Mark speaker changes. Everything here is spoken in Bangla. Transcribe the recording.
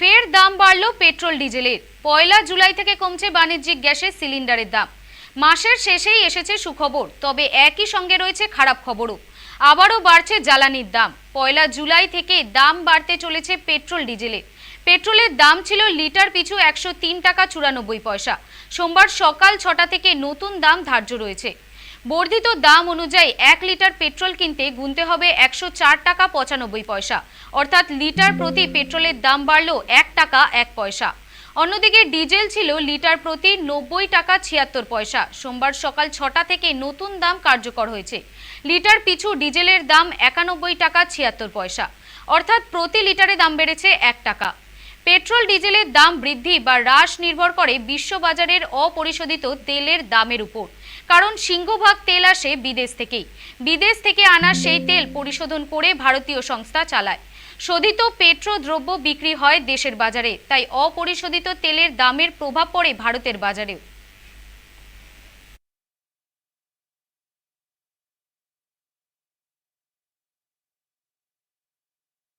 Speaker 1: ফের দাম বাড়ল পেট্রোল, ডিজেলের। পয়লা জুলাই থেকে কমছে বাণিজ্যিক গ্যাসের সিলিন্ডারের দাম। মাসের শেষেই এসেছে সুখবর, তবে একই সঙ্গে রয়েছে খারাপ খবরও। আবারও বাড়ছে জ্বালানির দাম। পয়লা জুলাই থেকে দাম বাড়তে চলেছে পেট্রোল ডিজেলের পেট্রোলের দাম ছিল লিটার পিছু একশো তিন টাকা চুরানব্বই পয়সা। সোমবার সকাল ছটা থেকে নতুন দাম ধার্য রয়েছে। বর্ধিত দাম অনুযায়ী এক লিটার পেট্রোল কিনতে গুনতে হবে একশো চার টাকা পঁচানব্বই পয়সা। অর্থাৎ লিটার প্রতি পেট্রোলের দাম বাড়ল এক টাকা এক পয়সা। অন্যদিকে ডিজেল ছিল লিটার প্রতি নব্বই টাকা ছিয়াত্তর পয়সা। সোমবার সকাল ছটা থেকে নতুন দাম কার্যকর হয়েছে। লিটার পিছু ডিজেলের দাম একানব্বই টাকা ছিয়াত্তর পয়সা। অর্থাৎ প্রতি লিটারে দাম বেড়েছে এক টাকা। পেট্রোল, ডিজেলের দাম বৃদ্ধি বা হ্রাস নির্ভর করে বিশ্ববাজারের অপরিশোধিত তেলের দামের উপর। কারণ সিংহভাগ তেল আসে বিদেশ থেকেই। বিদেশ থেকে আনা সেই তেল পরিশোধন করে ভারতীয় সংস্থা চালায়। শোধিত পেট্রো দ্রব্য বিক্রি হয় দেশের বাজারে, তাই অপরিশোধিত তেলের দামের প্রভাব পড়ে ভারতের বাজারেও।